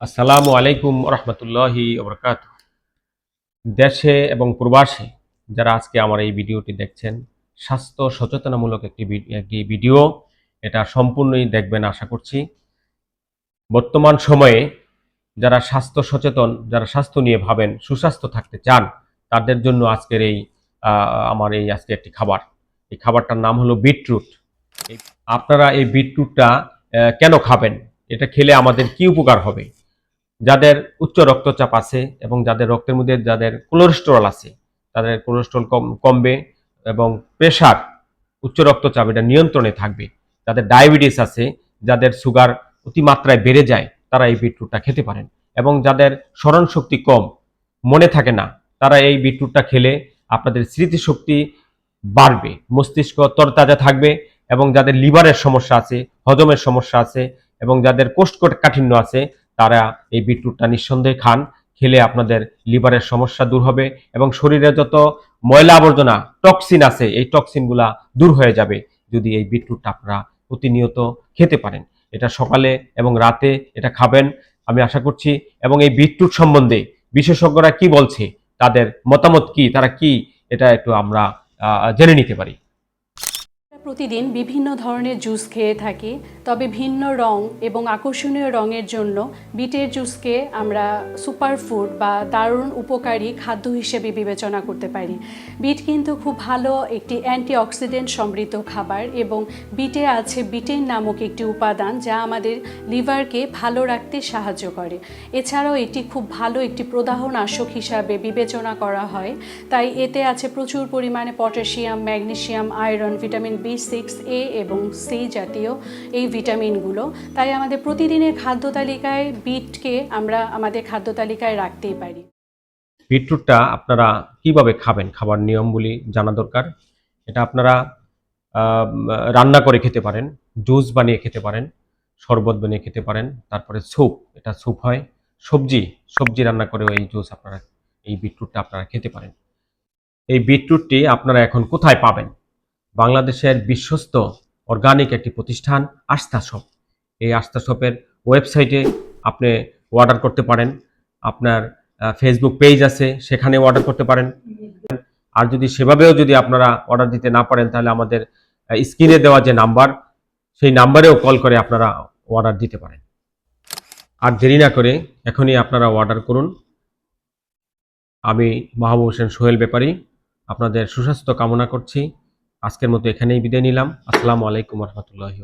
আসসালামু আলাইকুম রহমতুল্লাহি ওবরকাত দেশে এবং প্রবাসে যারা আজকে আমার এই ভিডিওটি দেখছেন, স্বাস্থ্য সচেতনামূলক একটি একটি ভিডিও, এটা সম্পূর্ণই দেখবেন আশা করছি। বর্তমান সময়ে যারা স্বাস্থ্য সচেতন, যারা স্বাস্থ্য নিয়ে ভাবেন, সুস্বাস্থ্য থাকতে চান, তাদের জন্য আজকের এই আমার এই আজকে একটি খাবার। এই খাবারটার নাম হলো বিটরুট। আপনারা এই বিটরুটটা কেন খাবেন? এটা খেলে আমাদের কি উপকার হবে? যাদের উচ্চ রক্তচাপ আছে এবং যাদের রক্তের মধ্যে যাদের কোলেস্টেরল আছে, তাদের কোলেস্টেরল কম, কমবে এবং প্রেশার উচ্চ রক্তচাপ এটা নিয়ন্ত্রণে থাকবে। যাদের ডায়াবেটিস আছে, যাদের সুগার অতিমাত্রায় বেড়ে যায়, তারা এই বিটরুটটা খেতে পারেন এবং যাদের স্মরণ শক্তি কম, মনে থাকে না, তারা এই বিটরুটটা খেলে আপনাদের স্মৃতিশক্তি বাড়বে, মস্তিষ্ক তরতাজা থাকবে এবং যাদের লিভারের সমস্যা আছে, হজমের সমস্যা আছে এবং যাদের কোষ্ঠকাঠিন্য আছে তারা এই বিটরুটটা নিঃসন্দেহে খান, খেলে আপনাদের লিভারের সমস্যা দূর হবে এবং শরীরে যত ময়লা আবর্জনা টক্সিন আছে, এই টক্সিনগুলা দূর হয়ে যাবে যদি এই বিটরুটটা আপনারা প্রতিনিয়ত খেতে পারেন। এটা সকালে এবং রাতে এটা খাবেন, আমি আশা করছি। এবং এই বিটরুট সম্বন্ধে বিশেষজ্ঞরা কি বলছে, তাদের মতামত কি, তারা কি, এটা একটু আমরা জেনে নিতে পারি। প্রতিদিন বিভিন্ন ধরনের জুস খেয়ে থাকি, তবে ভিন্ন রং এবং আকর্ষণীয় রঙের জন্য বিটের জুসকে আমরা সুপার ফুড বা দারুণ উপকারী খাদ্য হিসেবে বিবেচনা করতে পারি। বিট কিন্তু খুব ভালো একটি অ্যান্টিঅক্সিডেন্ট সমৃদ্ধ খাবার এবং বিটে আছে বিটেন নামক একটি উপাদান যা আমাদের লিভারকে ভালো রাখতে সাহায্য করে। এছাড়াও এটি খুব ভালো একটি প্রদাহনাশক হিসাবে বিবেচনা করা হয়, তাই এতে আছে প্রচুর পরিমাণে potassium magnesium iron, vitamin B six A এবং সি জাতীয় এই ভিটামিনগুলো। তাই আমাদের প্রতিদিনের খাদ্য তালিকায় বিটকে আমরা আমাদের খাদ্য তালিকায় রাখতেই পারি। বিটরুটটা আপনারা কীভাবে খাবেন? খাবার নিয়মগুলি জানা দরকার। এটা আপনারা রান্না করে খেতে পারেন, জুস বানিয়ে খেতে পারেন, শরবত বানিয়ে খেতে পারেন, তারপরে স্যুপ, এটা স্যুপ হয়। সবজি সবজি রান্না করেও এই জুস আপনারা, এই বিটরুটটা আপনারা খেতে পারেন। এই বিটরুটটি আপনারা এখন কোথায় পাবেন? বাংলাদেশের বিশ্বস্ত অর্গানিক একটি প্রতিষ্ঠান আস্থা শপ এই আস্থা শপের ওয়েবসাইটে আপনি অর্ডার করতে পারেন। আপনার ফেসবুক পেজ আছে সেখানে অর্ডার করতে পারেন। আর যদি সেভাবেও যদি আপনারা অর্ডার দিতে না পারেন, তাহলে আমাদের স্ক্রিনে দেওয়া যে নাম্বার সেই নাম্বারেও কল করে আপনারা অর্ডার দিতে পারেন। আর দেরি না করে এখনই আপনারা অর্ডার করুন। আমি মাহবুব হোসেন সোহেল ব্যাপারী, আপনাদের সুস্বাস্থ্য কামনা করছি। আজকের মতো এখানেই বিদায় নিলাম। আসসালামু আলাইকুম রহমতুল্লাহি